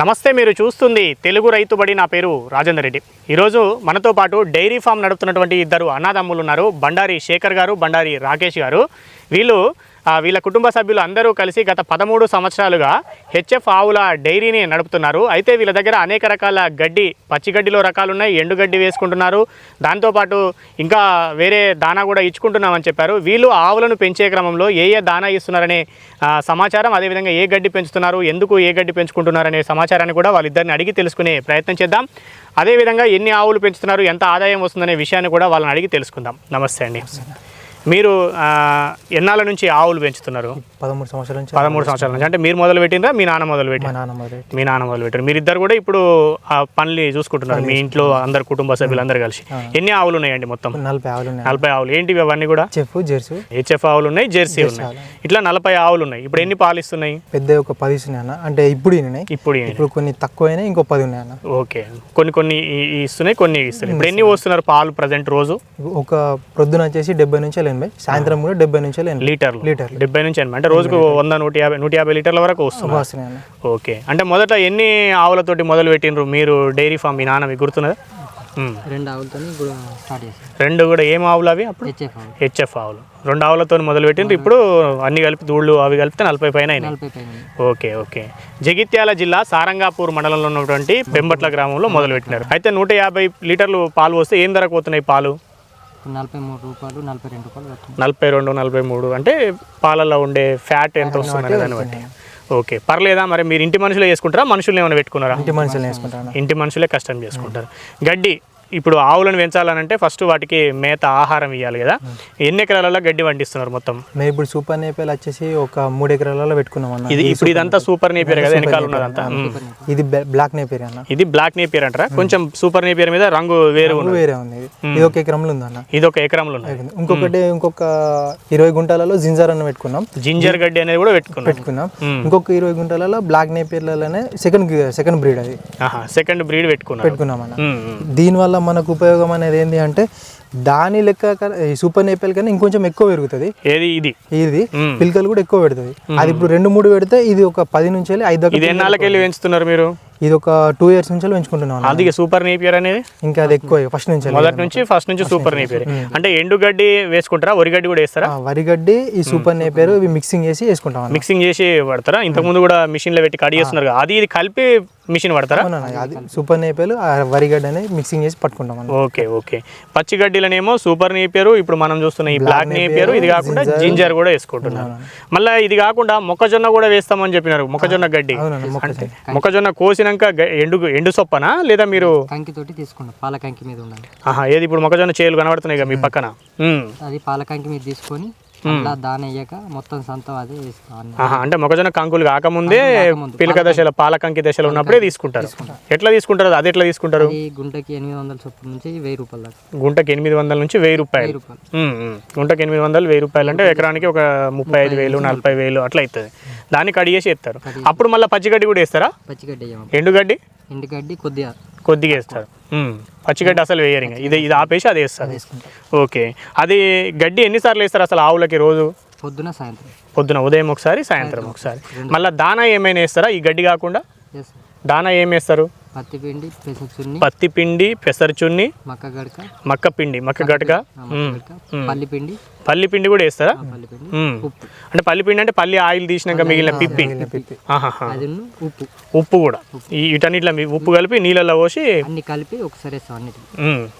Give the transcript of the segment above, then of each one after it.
నమస్తే మీరు చూస్తుంది తెలుగు రైతుబడి నా పేరు రాజేందర్ రెడ్డి. ఈరోజు మనతో పాటు డైరీ ఫామ్ నడుపుతున్నటువంటి ఇద్దరు అన్నదమ్ములు ఉన్నారు. బండారి శేఖర్ గారు బండారి రాకేష్ గారు. వీళ్ళు వీళ్ళ కుటుంబ సభ్యులు అందరూ కలిసి గత పదమూడు సంవత్సరాలుగా హెచ్ఎఫ్ ఆవుల డైరీని నడుపుతున్నారు. అయితే వీళ్ళ దగ్గర అనేక రకాల గడ్డి పచ్చి గడ్డిలో రకాలు ఉన్నాయి ఎండుగడ్డి వేసుకుంటున్నారు. దాంతోపాటు ఇంకా వేరే దానా కూడా ఇచ్చుకుంటున్నామని చెప్పారు. వీళ్ళు ఆవులను పెంచే క్రమంలో ఏ ఏ దానా ఇస్తున్నారనే సమాచారం అదేవిధంగా ఏ గడ్డి పెంచుతున్నారు ఎందుకు ఏ గడ్డి పెంచుకుంటున్నారనే సమాచారాన్ని కూడా వాళ్ళిద్దరిని అడిగి తెలుసుకునే ప్రయత్నం చేద్దాం. అదేవిధంగా ఎన్ని ఆవులు పెంచుతున్నారు ఎంత ఆదాయం వస్తుందనే విషయాన్ని కూడా వాళ్ళని అడిగి తెలుసుకుందాం. నమస్తే అండి. మీరు ఎన్నాళ్ళ నుంచి ఆవులు పెంచుతున్నారు? పదమూడు సంవత్సరాల నుంచి పదమూడు సంవత్సరాల నుంచి. అంటే మీరు మొదలు పెట్టినరా మీ నాన్న మొదలు మా పెట్టిన నాన్న మొదలు మీ నాన్న మొదలు పెట్టారు మీరిద్దరు కూడా ఇప్పుడు ఆ పనులు చూసుకుంటున్నారు. మీ ఇంట్లో అందరు కుటుంబ సభ్యులు అందరు కలిసి. ఎన్ని ఆవులు ఉన్నాయండి మొత్తం? నలభై ఆవులు ఉన్నాయి నలభై ఆవులు. ఏంటివి అవన్నీ కూడా? Chef Jersey. హెచ్ఎఫ్ ఆవులు ఉన్నాయి జెర్సీ ఉన్నాయి. ఇట్లా నలభై ఆవులు ఉన్నాయి ఇప్పుడు ఎన్ని పాలు ఇస్తున్నాయి పెద్ద ఒక పది అన్న. అంటే ఇప్పుడు ఇప్పుడు ఇప్పుడు కొన్ని తక్కువ ఇంకో పది ఉన్నాయి అన్న. ఓకే. కొన్ని కొన్ని ఇస్తున్నాయి కొన్ని ఇస్తున్నాయి ఇప్పుడు ఎన్ని పోస్తున్నారు పాలు ప్రజెంట్ రోజు? ఒక ప్రొద్దున వచ్చేసి డెబ్బై నుంచి ఎనభై సాయంత్రం కూడా డెబ్బై నుంచి లీటర్లు. లీటర్లు. డెబ్బై నుంచి ఎనభై అంటే రోజుకు వంద నూట యాభై నూట యాభై లీటర్ల వరకు అన్న ఓకే. అంటే మొదట ఎన్ని ఆవులతోటి మొదలు పెట్టినరు మీరు డైరీ ఫామ్ మీ నాన్న మీకు గుర్తున్నదా. రెండు ఆవులతో కూడా స్టార్ట్ చేసాం రెండు కూడా ఏం ఆవులు అవి అప్పుడు? హెచ్ఎఫ్ ఆవులు. హెచ్ఎఫ్ ఆవులు. రెండు ఆవులతో మొదలు పెట్టిండ్రు ఇప్పుడు అన్ని కలిపి దూళ్ళు అవి కలిపితే నలభై పైన. Okay okay. జగిత్యాల జిల్లా సారంగాపూర్ మండలంలో ఉన్నటువంటి పెంబట్ల గ్రామంలో మొదలు పెట్టినారు అయితే నూట యాభై లీటర్లు పాలు వస్తే ఏం ధరకు పోతున్నాయి పాలు? నలభై మూడు రూపాయలు నలభై రెండు రూపాయలు పడుతుంది నలభై రెండు నలభై మూడు. అంటే పాలల్లో ఉండే ఫ్యాట్ ఎంత వస్తుంది దాన్ని బట్టి. ఓకే. పర్లేదా మరి? మీరు ఇంటి మనుషులే చేసుకుంటారా? మనుషులు ఏమైనా పెట్టుకున్నారా? ఇంటి మనుషులు వేసుకుంటాను ఇంటి మనుషులే కష్టం చేసుకుంటారు. గడ్డి ఇప్పుడు ఆవులను పెంచాలనంటే ఫస్ట్ వాటికి మేత ఆహారం ఇవ్వాలి కదా. ఎన్ని ఎకరాలలో గడ్డి వండిస్తున్నారు మొత్తం? మేము ఇప్పుడు సూపర్ నేపేలు వచ్చేసి ఒక మూడు ఎకరాలలో పెట్టుకున్నాం అన్న. ఇది ఇప్పుడు ఇదంతా సూపర్ నేపియర్ కదా వెనకాల ఉన్నదంతా. ఇది బ్లా- బ్లాక్ నేపేరి అన్న. ఇది బ్లాక్ నేపియర్ అంటారా? కొంచెం సూపర్ నేపియర్ మీద రంగు వేరు ఉన్నది. వేరే ఉంది ఇది. ఒక ఎకరంలో ఉంది అన్న ఇది ఒక ఎకరంలో ఇంకొకటి ఇంకొక ఇరవై గుంటలలో జింజర్ అన్న పెట్టుకున్నాం. జింజర్ గడ్డి అనేది కూడా పెట్టుకున్నారు పెట్టుకున్నాం. ఇంకొక ఇరవై గుంటలలో బ్లాక్ నేపేర్లలోనే సెకండ్ సెకండ్ బ్రీడ్ అది. సెకండ్ బ్రీడ్ పెట్టుకున్నారు. పెట్టుకున్నాం అన్న. మ్మ్, దీనివల్ల మనకు ఉపయోగం అనేది ఏంటి అంటే దాని లెక్క సూపర్ నేపల్ కన్నా ఇంకొంచెం ఎక్కువ పెరుగుతుంది. ఏది ఇది? ఇది. పిలకలు కూడా ఎక్కువ పెడుతుంది. అది ఇప్పుడు రెండు మూడు పెడితే ఇది ఒక పది నుంచి వెళ్ళి ఐదు ఎన్నాళ్ళకి వెళ్ళి పెంచుతున్నారు మీరు? ఇది ఒక టూ ఇయర్స్ నుంచి పెంచుకుంటున్నాం అన్న. అది సూపర్ నేపియర్ అనేది ఇంకా అది ఎక్కువ ఫస్ట్ నుంచి. మొదటి నుంచి ఫస్ట్ నుంచి సూపర్ నేపియర్ అంటే ఎండుగడ్డి వేసుకుంటారా వరిగడ్డి కూడా వేస్తారా? ఆ, వరిగడ్డి ఈ సూపర్ నేపేరు ఇవి మిక్సింగ్ చేసి వేసుకుంటాం. మిక్సింగ్ చేసి పడతారా ఇంతకుముందు కూడా మిషన్లో పెట్టి కడి చేస్తున్నారు అది ఇది కలిపి మిషన్ పడతారా అది సూపర్ నేపేలు ఆ వరిగడ్డి అనేది మిక్సింగ్ చేసి పట్టుకుంటాం ఓకే ఓకే. పచ్చి గడ్డిలనేమో సూపర్ నేపియర్ ఇప్పుడు మనం చూస్తున్న ఈ బ్లాక్ నేపియర్ ఇది కాకుండా జింజర్ కూడా వేసుకుంటున్నారు మళ్ళీ ఇది కాకుండా మొక్కజొన్న కూడా వేస్తామని చెప్పినారు మొక్కజొన్న గడ్డి. మొక్కజొన్న. కోసినాక గ- ఎండు ఎండు సొప్పనా? లేదా మీరు కంకితోటి తీసుకున్నాం పాల కంకి మీద ఉండాలి. ఆహా ఏది ఇప్పుడు మొక్కజొన్న చేలు కనబడుతున్నాయి కదా మీ పక్కన. అది పాల కంకి మీద తీసుకొని అలా దాని అయ్యాక మొత్తం సంతం అదే అంటే మొక్కజొన్న కంకులు కాకముందే పిలక దశలో పాలకంకి దశలో ఉన్నప్పుడే తీసుకుంటారు. ఎట్లా తీసుకుంటారు? అది ఎట్లా తీసుకుంటారు? గుంటకి ఎనిమిది వందల చొప్పున నుంచి వెయ్యి రూపాయల గుంటకి ఎనిమిది వందల నుంచి వెయ్యి రూపాయలు. గుంటకి ఎనిమిది వందలు వెయ్యి రూపాయలు అంటే ఎకరానికి ఒక ముప్పై ఐదు వేలు నలభై వేలు అట్లా అవుతుంది దాన్ని కడిగేసి ఎత్తారు అప్పుడు మళ్ళీ పచ్చిగడ్డి కూడా వేస్తారా? పచ్చిగడ్డి ఎండుగడ్డి? ఎండుగడ్డి కొద్దిగా కొద్దిగా వేస్తారు. పచ్చిగడ్డి అసలు వేయరు ఇంకా. ఇది ఇది ఆపేసి అది వేస్తారు. ఓకే. అది గడ్డి ఎన్నిసార్లు వేస్తారు అసలు ఆవులకి రోజు? పొద్దున సాయంత్రం. పొద్దున ఉదయం ఒకసారి సాయంత్రం ఒకసారి. మళ్ళీ దానా ఏమైనా వేస్తారా? ఈ గడ్డి కాకుండా? దానా ఏం వేస్తారు? పత్తి పిండి పెసచున్ని పత్తి పిండి పెసరు చున్ని మక్క గడక మక్క పిండి మక్క గడక పల్లి పిండి పల్లి పిండి కూడా వేస్తారా అంటే పల్లి పిండి అంటే పల్లి ఆయిల్ తీసినాక మిగిలిన పిప్పి. ఉప్పు. ఉప్పు కూడా. వీటన్నిటిలో మీ ఉప్పు కలిపి నీళ్ళల్లో పోసి అన్ని కలిపి ఒకసారి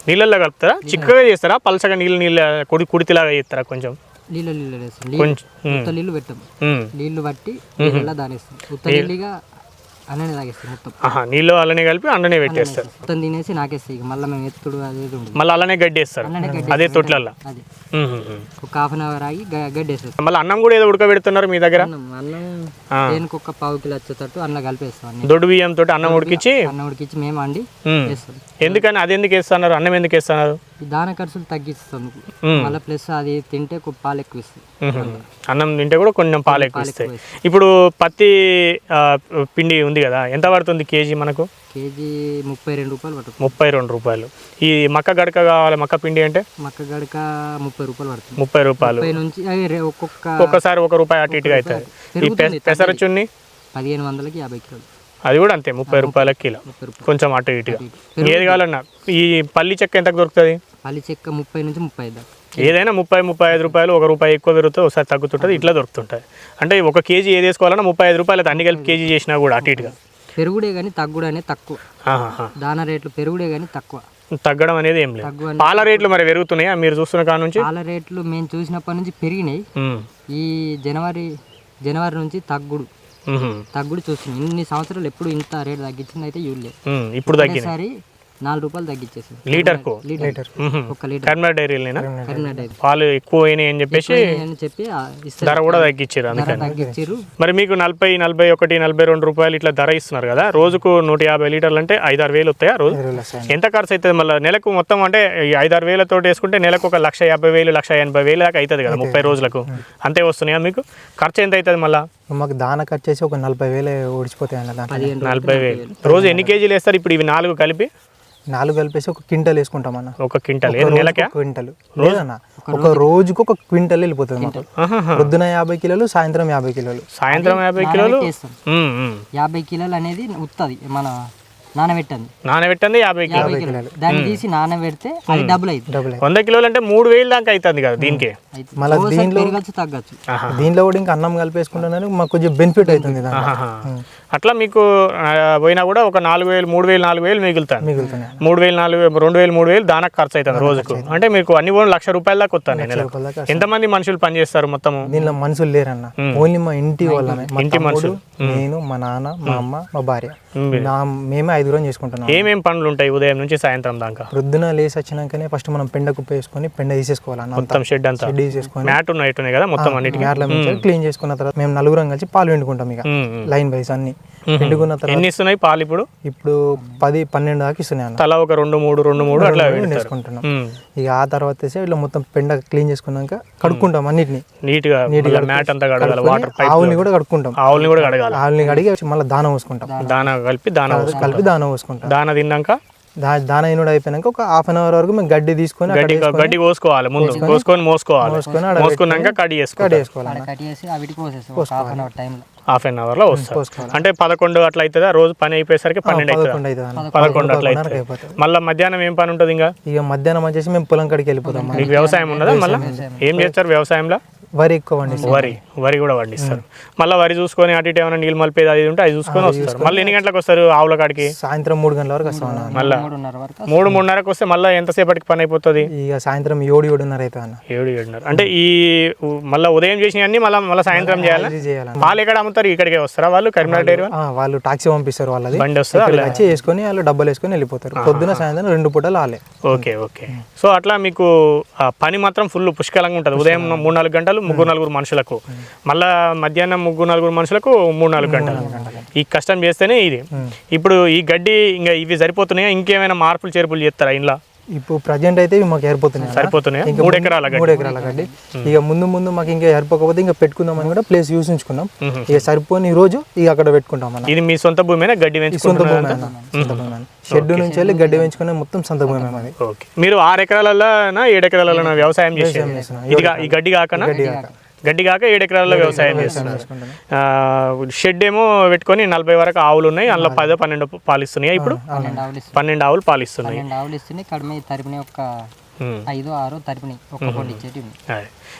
నీళ్ళల్లో కలుపుతారా? చిక్కగా చేస్తారా? పలసగా నీళ్ళు నీళ్ళ కుడి కుడితిలాగా చేస్తారా కొంచెం? నీళ్ళు నీళ్ళు వేస్తాం నీళ్ళు పెట్టాం నీళ్ళ దానేస్తాం ఉత్త నీళ్ళుగా అన్ననే తాగేస్తాం మొత్తం. ఆహా నీళ్ళు అలానే కలిపి అండనే పెట్టేస్తారు. మొత్తం తినేసి నాకేస్తాయి ఇక. మళ్ళీ మేము ఎత్తుడు అది ఇది ఉండదు. మళ్ళీ అలానే గడ్డి వేస్తారు. గడ్డి అదే తొట్లల్లో. అది. ఒక హాఫ్ అన్ అవర్ ఆగి గ- గడ్డి వేసేస్తాం మళ్ళీ అన్నం కూడా ఏదో ఉడకబెడుతున్నారు మీ దగ్గర? అన్నం. దేనికి ఒక పావు కిలో వచ్చేటట్టు అన్న కలిపేస్తాం దొడ్డు బియ్యం తోటి అన్నం ఉడికించి అన్న ఉడికించి మేము అండి ఎందుకని? అది ఎందుకు వేస్తున్నారు? అన్నం ఎందుకు వేస్తున్నారు? దాన ఖర్చులు తగ్గిస్తాం. మళ్ళీ ప్లస్ అది తింటే పాలు ఎక్కువ ఇస్తాయి మ్మ్. అన్నం తింటే కూడా కొంచెం పాలు ఎక్కువ ఇస్తాయి. ఇప్పుడు పత్తి పిండి ఉంది కదా ఎంత పడుతుంది కేజీ మనకు? కేజీ ముప్పై రెండు రూపాయలు పట్టుకు ముప్పై రెండు రూపాయలు. ఈ మక్క గడక కావాలి? మక్క పిండి అంటే? మక్క గడక ముప్పై రూపాయలు పడుతుంది. ముప్పై రూపాయలు. ముప్పై నుంచి అవి రే- ఒక్కొక్క ఒక్కసారి ఒక రూపాయి అటు ఇటుగా అవుతుంది. ఈ పె- పెసర చున్ని? పదిహేను వందలకి యాభై కిలోలు. అది కూడా అంతే ముప్పై రూపాయల కిలో. ముప్పై రూపాయలు. కొంచెం అటు ఇటుగా. ఏది కావాలన్నా? ఈ పల్లి చెక్క ఎంతకు దొరుకుతుంది? పల్లి చెక్క ముప్పై నుంచి ముప్పై ఐదు దాకా. ఏదైనా ముప్పై ముప్పై ఐదు రూపాయలు ఒక రూపాయి ఎక్కువ పెరుగుతుంది ఒకసారి తగ్గుతుంటుంది ఇట్లా దొరుకుతుంటుంది. అంటే ఒక కేజీ ఏది వేసుకోవాలన్నా ముప్పై ఐదు రూపాయలు అన్ని కలిపి కేజీ చేసినా కూడా అటు ఇటుగా. పెరుగుడే కానీ తగ్గుడు అనేది తక్కువ. ఆహాహా. దాన రేట్లు పెరుగుడే కానీ తక్కువ. తగ్గడం అనేది ఏం లేదు. పాల రేట్లు మరి పెరుగుతున్నాయా? మీరు చూస్తున్న కాడ నుంచి? పాల రేట్లు మేము చూసినప్పటి నుంచి పెరిగినాయి. ఈ జనవరి జనవరి నుంచి తగ్గుడు. తగ్గుడు చూస్తున్నాం. ఇన్ని సంవత్సరాలు ఎప్పుడు ఇంత రేట్ తగ్గించింది అయితే చూడలేదు. ఇప్పుడు తగ్గింది నాలుగు రూపాయలు తగ్గించేసింది లీటర్కు? లీటర్. ఒక లీటర్. కర్మా డైరీలేనా? కరీంనగర్ డైరీ. పాలు ఎక్కువ అయినాయి అని చెప్పేసి అని చెప్పి ధర కూడా తగ్గించారు అందుకని. తగ్గించారు. మరి మీకు నలభై నలభై ఒకటి నలభై రెండు రూపాయలు ఇట్లా ధర ఇస్తున్నారు కదా రోజుకు నూట యాభై లీటర్లు అంటే ఐదారు వేలు వస్తాయా రోజు? ఎంత ఖర్చు అవుతుంది మళ్ళీ? నెలకు మొత్తం అంటే ఈ ఐదారు వేలతో వేసుకుంటే నెలకు ఒక లక్ష యాభై వేలు లక్ష ఎనభై వేలు దాకా అవుతుంది కదా ముప్పై రోజులకు. అంతే వస్తున్నాయా మీకు? ఖర్చు ఎంత అవుతుంది మళ్ళీ? మాకు దానకు వచ్చేసి ఒక నలభై వేలు రోజులు నలభై వేలు. రోజు ఎన్ని కేజీలు వేస్తారు ఇప్పుడు ఇవి నాలుగు కలిపి? నాలుగు కలిపేసి ఒక క్వింటల్ వేసుకుంటాం అన్న. ఒక క్వింటల్. క్వింటల్. లేదన్న ఒక రోజుకు ఒక క్వింటల్ వెళ్ళిపోతుంది మాకు. పొద్దున యాభై కిలోలు సాయంత్రం యాభై కిలోలు. సాయంత్రం యాభై కిలోలు. యాభై కిలోలు అనేది ఉత్తది. మన నానబెట్టండి నానబెట్టండి యాభై కిలోలు. దాన్ని తీసి నానబెడితే అది డబుల్ అయింది డబుల్ వంద కిలోలు అంటే మూడు వేలు దాకా అవుతుంది కదా దీనికి. మళ్ళీ దీనిలో తగ్గచ్చు. దీనిలో కూడా ఇంకా అన్నం కలిపేసుకుంటున్నాను మాకు కొంచెం బెనిఫిట్ అవుతుంది. అట్లా మీకు పోయినా కూడా ఒక నాలుగు వేలు మూడు వేలు నాలుగు వేలు మిగులుతాను మిగులుతున్నాయి. మూడు వేలు నాలుగు వేలు రెండు వేలు మూడు వేలు దానికి ఖర్చు అవుతుంది రోజుకు. అంటే మీకు అన్ని కూడా లక్ష రూపాయల దాకా వస్తాను నేను ఎంతమంది మనుషులు పనిచేస్తారు మొత్తము? దీనిలో మనుషులు లేరన్న. ఓన్లీ మా ఇంటి వాళ్ళమే. మా ఇంటి తమ్ముడు నేను మా నాన్న మా అమ్మ మా భార్య. నా మేమే ఐదుగురం చేసుకుంటున్నాం. ఏమేం పనులు ఉంటాయి ఉదయం నుంచి సాయంత్రం దాకా? ప్రొద్దున లేసి వచ్చినాకనే ఫస్ట్ మనం పెండ కుప్ప వేసుకొని పెండ తీసేసుకోవాలి మొత్తం షెడ్ అంతా? షెడ్ తీసేసుకొని. మ్యాట్ ఉన్నాయి కదా మొత్తం అన్నిటికీ? మ్యాట్ల క్లీన్ చేసుకున్న తర్వాత మేము నలుగురం కలిసి పాలు పిండుకుంటాం ఇక. లైన్ వైస్ అన్ని. పిండుకున్న తర్వాత ఎన్ని ఇస్తున్నాయి పాలు ఇప్పుడు? ఇప్పుడు పది పన్నెండు దాకా ఇస్తున్నాయి అన్న. తల ఒక రెండు మూడు రెండు మూడు అట్లా వేసుకుంటున్నాం. ఇక ఆ తర్వాత వేసి ఇట్లా మొత్తం పెండ క్లీన్ చేసుకున్నాక కడుక్కుంటాం అన్నిటిని. నీట్గా మళ్ళీ మ్యాట్ అంతా కడగాలి వాటర్ పైప్ ఆవుల్ని కూడా కడుక్కుంటాం. ఆవుల్ని కూడా కడగాలి. ఆవుల్ని కడిగి మళ్ళీ దాన పోసుకుంటాం. దానా కలిపి దానా కలిపి దాన పోసుకుంటాం. దానా తిన్నాక? దా దాన అయినోడు అయిపోయినాక ఒక హాఫ్ అన్ అవర్ వరకు మేము గడ్డి తీసుకొని అక్కడ గడ్డి గడ్డి కోసుకోవాలి ముందు. కోసుకొని మోసుకోవాలి. పోసుకొని ఆడ మోసుకున్నాక కడి కట్ చేసుకోవాలి. కట్ చేసి అవిటికి పోసేస్తాం. ఒక హాఫ్ అన్ అవర్లో వస్తారు. అంటే పదకొండు అట్లా అవుతుందా రోజు పని అయిపోయేసరికి పన్నెండు అవుతుంది పదకొండు అట్లా అవుతుంది అయిపోతుంది. మళ్ళీ మధ్యాహ్నం ఏం పని ఉంటుంది ఇంకా? ఇక మధ్యాహ్నం వచ్చేసి మేము పొలం కాడికి వెళ్ళిపోతాం. మీకు వ్యవసాయం ఉన్నదా మళ్ళీ? ఏం చేస్తారు వ్యవసాయంలో? వరి ఎక్కువ వరి వరి కూడా పండిస్తారు. మళ్ళీ వరి చూసుకొని అటు ఇటు ఏమైనా నీళ్ళు మలిపేది అది ఉంటే అది చూసుకొని వస్తారు. మళ్ళీ ఎన్ని గంటలకు వస్తారు ఆవుల కాడికి? సాయంత్రం మూడు గంటల వరకు వస్తాం మళ్ళీ మూడు మూడున్నరకు వస్తే మళ్ళీ ఎంతసేపటికి పని అయిపోతుంది? ఇక సాయంత్రం ఏడు ఏడున్నర అవుతుంది అన్న. ఏడు ఏడున్నర. అంటే ఈ మళ్ళీ ఉదయం చేసినవన్నీ మళ్ళీ మళ్ళీ సాయంత్రం చేయాలా? పాలు ఎక్కడ అమ్ముతారు? ఇక్కడికే వస్తారా వాళ్ళు? కరీంనగర్ డైరీ వాళ్ళు? టాక్సీ పంపిస్తారు వాళ్ళది. బండి ఇక్కడికి వచ్చి వేసుకొని వాళ్ళు డబ్బులు వేసుకొని వెళ్ళిపోతారు. పొద్దున సాయంత్రం రెండు పూటలు వాళ్ళే. Okay okay. సో అట్లా మీకు ఆ పని మాత్రం ఫుల్ పుష్కలంగా ఉంటుంది. ఉదయం మూడు నాలుగు గంటలు ముగ్గురు నలుగురు మనుషులకు. మళ్ళా మధ్యాహ్నం ముగ్గురు నలుగురు మనుషులకు మూడు నాలుగు గంటలు. ఈ కష్టం చేస్తేనే ఇది. ఇప్పుడు ఈ గడ్డి ఇంకా ఇవి సరిపోతున్నాయా? ఇంకేమైనా మార్పులు చేర్పులు చేస్తారా ఇంట్లో? ఇప్పుడు ప్రజెంట్ అయితే ఇవి మాకు ఏర్పోతున్నాయి. సరిపోతున్నాయా? మూడు ఎకరాల మూడు ఎకరాల గడ్డి. ఇక ముందు ముందు మాకు ఇంకా ఏర్పకపోతే ఇంకా పెట్టుకుందామని కూడా ప్లేస్ యూస్ ఉంచుకున్నాం. ఇక సరిపోని రోజు ఇక అక్కడ పెట్టుకుంటాం అన్న. ఇది మీ సొంత భూమేనా? గడ్డి సొంత భూమి సొంత భూమి షెడ్ నుంచి వెళ్ళి గడ్డి పెంచుకునే మొత్తం సొంత భూమి మీరు ఆరు ఎకరాలలో ఏడు ఎకరాలలో వ్యవసాయం చేస్తున్నాం. ఇది ఈ గడ్డి కాకనా? గడ్డి కాక. ఏడు ఎకరాలలో వ్యవసాయం చేస్తున్నారు. షెడ్ ఏమో పెట్టుకొని నలభై వరకు ఆవులు ఉన్నాయి అందులో పదో పన్నెండు పాలిస్తున్నాయి ఇప్పుడు? పన్నెండు ఆవులు పాలిస్తున్నాయి. ఆవులు ఇస్తున్నాయి. కడిమే తరిపినాయి ఒక ఉమ్. ఐదు ఆరు తరిపినాయి ఇచ్చేటి.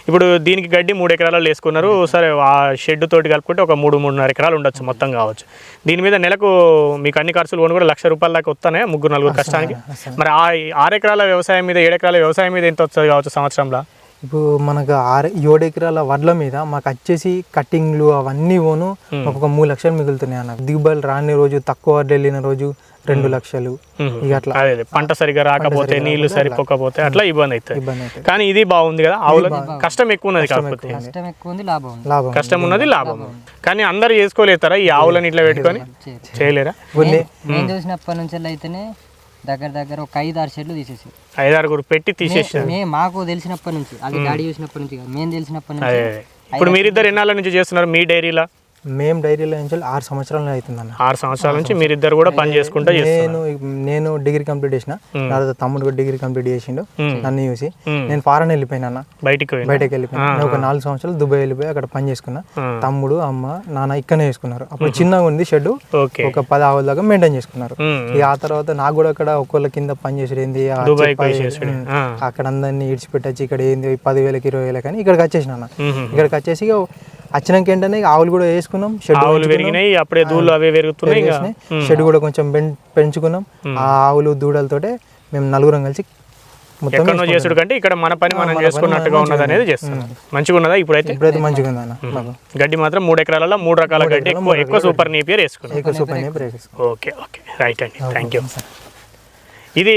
ఇప్పుడు దీనికి గడ్డి మూడు ఎకరాలలో వేసుకున్నారు. సరే ఆ షెడ్ తోటి కలుపుకుంటే ఒక మూడు మూడున్నర ఎకరాలు ఉండొచ్చు మొత్తం కావచ్చు. దీని మీద నెలకు మీకు అన్ని ఖర్చులు కొని కూడా లక్ష రూపాయల దాకా వస్తానే ముగ్గురు నలుగురు కష్టానికి? మరి ఆ ఆరు ఎకరాల వ్యవసాయం మీద ఏడు ఎకరాల వ్యవసాయం మీద ఎంత వస్తుంది కావచ్చు సంవత్సరంలో? ఇప్పుడు మనకు ఆరు ఏడు ఎకరాల వడ్ల మీద మాకు వచ్చేసి కట్టింగ్లు అవన్నీ పోను ఒక మూడు లక్షలు మిగులుతున్నాయి అన్న. దిగుబడులు రాని రోజు తక్కువ వడ్లు వెళ్ళిన రోజు రెండు లక్షలు. ఇక అట్లా. పంట సరిగా రాకపోతే నీళ్ళు సరిపోకపోతే అట్లా ఇబ్బంది అవుతుంది. ఇబ్బంది అవుతుంది. కానీ ఇది బాగుంది కదా ఆవుల కష్టం ఎక్కువ ఉన్నది కాకపోతే. కష్టం ఎక్కువ ఉంది లాభం ఉంది. లాభం కష్టం ఉన్నది లాభం. కానీ అందరు చేసుకోలేతారా? ఈ ఆవులని ఇట్లా పెట్టుకొని. చేయలేరా? మేము. చూసినప్పటి నుంచి అయితేనే దగ్గర దగ్గర ఒక ఐదు ఆరు షెడ్లు తీసేసి ఐదారుగురు పెట్టి తీసేసి మే మాకు తెలిసినప్పటి నుంచి అది డాడీ చూసినప్పటి నుంచి కాదు మేము తెలిసినప్పటి నుంచి. ఇప్పుడు మీరిద్దరు ఎన్నాళ్ళ నుంచి చేస్తున్నారు మీ డైరీలా? మేము డైరీలో నుంచి ఆరు సంవత్సరాలు అవుతుందన్న. ఆరు సంవత్సరాల నుంచి మీరిద్దరు కూడా పని చేసుకుంటూ నేను నేను డిగ్రీ కంప్లీట్ చేసిన తర్వాత తమ్ముడు కూడా డిగ్రీ కంప్లీట్ చేసిండు నన్ను చూసి. నేను ఫారెన్ వెళ్ళిపోయినా బయటికి బయటకు వెళ్ళిపోయినా. ఒక నాలుగు సంవత్సరాలు దుబాయ్ వెళ్ళిపోయి అక్కడ పని చేసుకున్నా. తమ్ముడు అమ్మ నాన్న ఇక్కడనే చేసుకున్నారు. అప్పుడు చిన్నగా ఉంది షెడ్ ఒక పది ఆవుల దాకా మెయింటైన్ చేసుకున్నారు. ఇక ఆ తర్వాత నాకు కూడా అక్కడ ఒక్కొక్క కింద పని చేసేది ఏంది. అక్కడ అందరినీ ఇడిచిపెట్టచ్చి ఇక్కడ ఏంది పదివేలకి ఇరవై వేలకి అని ఇక్కడికి వచ్చేసిన. ఇక్కడికి వచ్చేసి వచ్చినాక ఏంటనే ఆవులు కూడా వేసుకున్నాం షెడ్ ఆవులు పెరిగినాయి అప్పుడే దూళ్ళు అవి పెరుగుతున్నాయి షెడ్ కూడా కొంచెం పెంచుకున్నాం. ఆ ఆవులు దూడలతోటే మేము నలుగురం కలిసి మొత్తం ఎక్కడో చేసుడు కంటే ఇక్కడ మన పని మనం చేసుకున్నట్టుగా ఉన్నది అనేది చేస్తున్నారు మంచిగా ఉన్నదా ఇప్పుడైతే? ఇప్పుడైతే మంచిగా ఉంది గడ్డి మాత్రం మూడు ఎకరాలలో మూడు రకాల గడ్డి ఎక్కువ ఎక్కువ సూపర్ నీపియర్ వేసుకున్నాం. Okay okay. రైట్ అండి. థ్యాంక్ యూ ఇది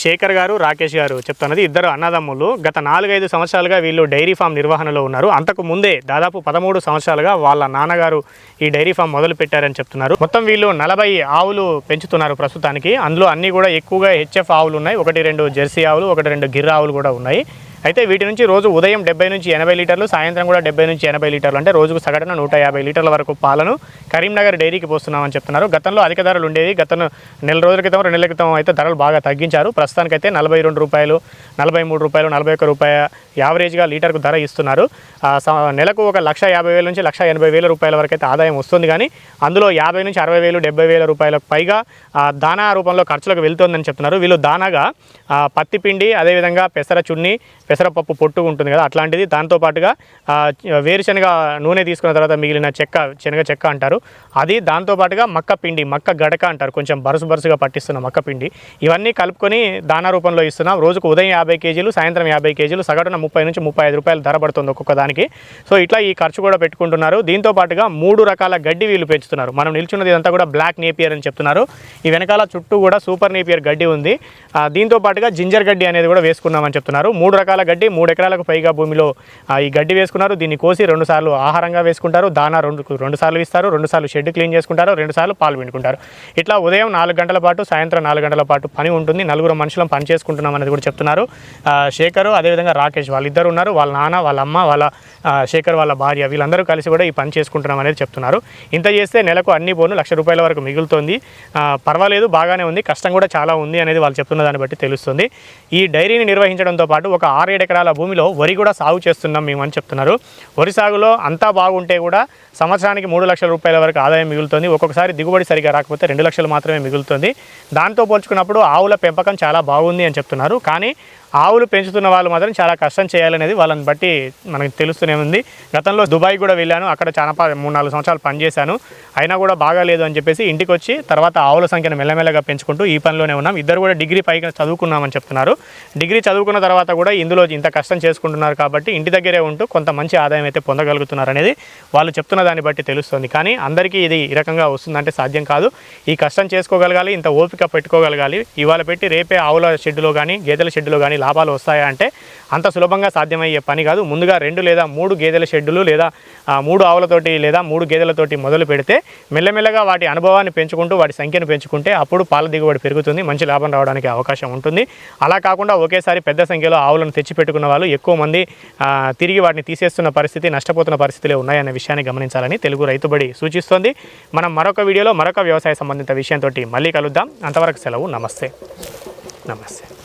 శేఖర్ గారు రాకేష్ గారు చెప్తున్నది. ఇద్దరు అన్నదమ్ములు గత నాలుగైదు సంవత్సరాలుగా వీళ్ళు డైరీ ఫామ్ నిర్వహణలో ఉన్నారు. అంతకు ముందే దాదాపు పదమూడు సంవత్సరాలుగా వాళ్ళ నాన్నగారు ఈ డైరీ ఫామ్ మొదలు పెట్టారని చెప్తున్నారు. మొత్తం వీళ్ళు నలభై ఆవులు పెంచుతున్నారు ప్రస్తుతానికి. అందులో అన్నీ కూడా ఎక్కువగా హెచ్ఎఫ్ ఆవులు ఉన్నాయి. ఒకటి రెండు జెర్సీ ఆవులు ఒకటి రెండు గిర్ర ఆవులు కూడా ఉన్నాయి. అయితే వీటి నుంచి రోజు ఉదయం డెబ్బై నుంచి ఎనభై లీటర్లు సాయంత్రం కూడా డెబ్బై నుంచి ఎనభై లీటర్లు. అంటే రోజుకు సగటున నూట యాభై లీటర్ల వరకు పాలను కరీంనగర్ డైరీకి పోస్తున్నామని చెప్తున్నారు. గతంలో అధిక ధరలు ఉండేవి. గత నెల రోజుల క్రితం రెండు నెలల క్రితం అయితే ధరలు బాగా తగ్గించారు. ప్రస్తుతానికైతే నలభై రెండు రూపాయలు నలభై మూడు రూపాయలు నలభై ఒక్క రూపాయ యావరేజ్గా లీటర్కు ధర ఇస్తున్నారు. స- నెలకు ఒక లక్ష యాభై వేల నుంచి లక్ష ఎనభై వేల రూపాయల వరకు అయితే ఆదాయం వస్తుంది. కానీ అందులో యాభై నుంచి అరవై వేలు డెబ్బై వేల రూపాయలకు పైగా దానా రూపంలో ఖర్చులకు వెళ్తుందని చెప్తున్నారు. వీళ్ళు దానాగా పత్తి పిండి అదేవిధంగా పెసర చున్ని పెసరపప్పు పొట్టు ఉంటుంది కదా అట్లాంటిది దాంతోపాటుగా వేరుశనగ నూనె తీసుకున్న తర్వాత మిగిలిన చెక్క శనగ చెక్క అంటారు. అది దాంతోపాటుగా మక్క పిండి మక్క గడక అంటారు. కొంచెం బరుసు బరుసుగా పట్టిస్తున్న మక్క పిండి. ఇవన్నీ కలుపుకొని దానా రూపంలో ఇస్తున్నాం. రోజుకు ఉదయం యాభై కేజీలు సాయంత్రం యాభై కేజీలు సగటున ముప్పై నుంచి ముప్పై ఐదు రూపాయలు ధర పడుతుంది ఒక్కొక్క దానికి. సో ఇట్లా ఈ ఖర్చు కూడా పెట్టుకుంటున్నారు. దీంతో పాటుగా మూడు రకాల గడ్డి వీళ్ళు పెంచుతున్నారు. మనం నిల్చున్నది ఇదంతా కూడా బ్లాక్ నేపియర్ అని చెప్తున్నారు. ఈ వెనకాల చుట్టూ కూడా సూపర్ నేపియర్ గడ్డి ఉంది. దీంతో పాటుగా జింజర్ గడ్డి అనేది కూడా వేసుకున్నామని చెప్తున్నారు. మూడు రకాల గడ్డి మూడు ఎకరాలకు పైగా భూమిలో ఈ గడ్డి వేసుకున్నారు. దీన్ని కోసి రెండు సార్లు ఆహారంగా వేసుకుంటారు. దానా రెండు రెండు సార్లు ఇస్తారు. రెండు సార్లు షెడ్ క్లీన్ చేసుకుంటారు. రెండు సార్లు పాలు పిండుకుంటారు. ఇట్లా ఉదయం నాలుగు గంటల పాటు సాయంత్రం నాలుగు గంటల పాటు పని ఉంటుంది. నలుగురు మనుషులం పని చేసుకుంటున్నాం అనేది కూడా చెప్తున్నారు. శేఖరు అదేవిధంగా రాకేష్ వాళ్ళిద్దరు ఉన్నారు. వాళ్ళ నాన్న వాళ్ళ అమ్మ వాళ్ళ శేఖర్ వాళ్ళ భార్య వీళ్ళందరూ కలిసి కూడా ఈ పని చేసుకుంటున్నాం అనేది చెప్తున్నారు. ఇంత చేస్తే నెలకు అన్ని పోను లక్ష రూపాయల వరకు మిగులుతోంది. పర్వాలేదు బాగానే ఉంది. కష్టం కూడా చాలా ఉంది అనేది వాళ్ళు చెప్తున్న దాన్ని బట్టి తెలుస్తుంది. ఈ డైరీని నిర్వహించడంతో పాటు ఒక ఆరేడు ఎకరాల భూమిలో వరి కూడా సాగు చేస్తున్నాం మేము అని చెప్తున్నారు. వరి సాగులో అంతా బాగుంటే కూడా సంవత్సరానికి మూడు లక్షల రూపాయల వరకు ఆదాయం మిగులుతుంది. ఒక్కొక్కసారి దిగుబడి సరిగా రాకపోతే రెండు లక్షలు మాత్రమే మిగులుతుంది. దాంతో పోల్చుకున్నప్పుడు ఆవుల పెంపకం చాలా బాగుంది అని చెప్తున్నారు. కానీ ఆవులు పెంచుతున్న వాళ్ళు మాత్రం చాలా కష్టం చేయాలనేది వాళ్ళని బట్టి మనకు తెలుస్తూనే ఉంది. గతంలో దుబాయ్ కూడా వెళ్ళాను. అక్కడ చాలా ప- మూడు నాలుగు సంవత్సరాలు పనిచేశాను. అయినా కూడా బాగాలేదు అని చెప్పేసి ఇంటికి వచ్చి తర్వాత ఆవుల సంఖ్యను మెల్లమెల్లగా పెంచుకుంటూ ఈ పనిలోనే ఉన్నాం. ఇద్దరు కూడా డిగ్రీ పైకి చదువుకున్నామని చెప్తున్నారు. డిగ్రీ చదువుకున్న తర్వాత కూడా ఇందులో ఇంత కష్టం చేసుకుంటున్నారు కాబట్టి ఇంటి దగ్గరే ఉంటూ కొంత మంచి ఆదాయం అయితే పొందగలుగుతున్నారు అనేది వాళ్ళు చెప్తున్న దాన్ని బట్టి తెలుస్తుంది. కానీ అందరికీ ఇది ఈ రకంగా వస్తుందంటే సాధ్యం కాదు. ఈ కష్టం చేసుకోగలగాలి ఇంత ఓపిక పెట్టుకోగలగాలి. ఇవాళ పెట్టి రేపే ఆవుల షెడ్డులో కానీ గేదెల షెడ్డులో కానీ లాభాలు వస్తాయా అంటే అంత సులభంగా సాధ్యమయ్యే పని కాదు. ముందుగా రెండు లేదా మూడు గేదెల షెడ్డులు లేదా మూడు ఆవులతోటి లేదా మూడు గేదెలతోటి మొదలు పెడితే మెల్లమెల్లగా వాటి అనుభవాన్ని పెంచుకుంటూ వాటి సంఖ్యను పెంచుకుంటే అప్పుడు పాల దిగుబడి పెరుగుతుంది మంచి లాభం రావడానికి అవకాశం ఉంటుంది. అలా కాకుండా ఒకేసారి పెద్ద సంఖ్యలో ఆవులను తెచ్చిపెట్టుకున్న వాళ్ళు ఎక్కువ మంది తిరిగి వాటిని తీసేస్తున్న పరిస్థితి నష్టపోతున్న పరిస్థితులే ఉన్నాయన్న విషయాన్ని గమనించాలని తెలుగు రైతుబడి సూచిస్తోంది. మనం మరొక వీడియోలో మరొక వ్యవసాయ సంబంధిత విషయంతో మళ్ళీ కలుద్దాం. అంతవరకు సెలవు. నమస్తే. నమస్తే.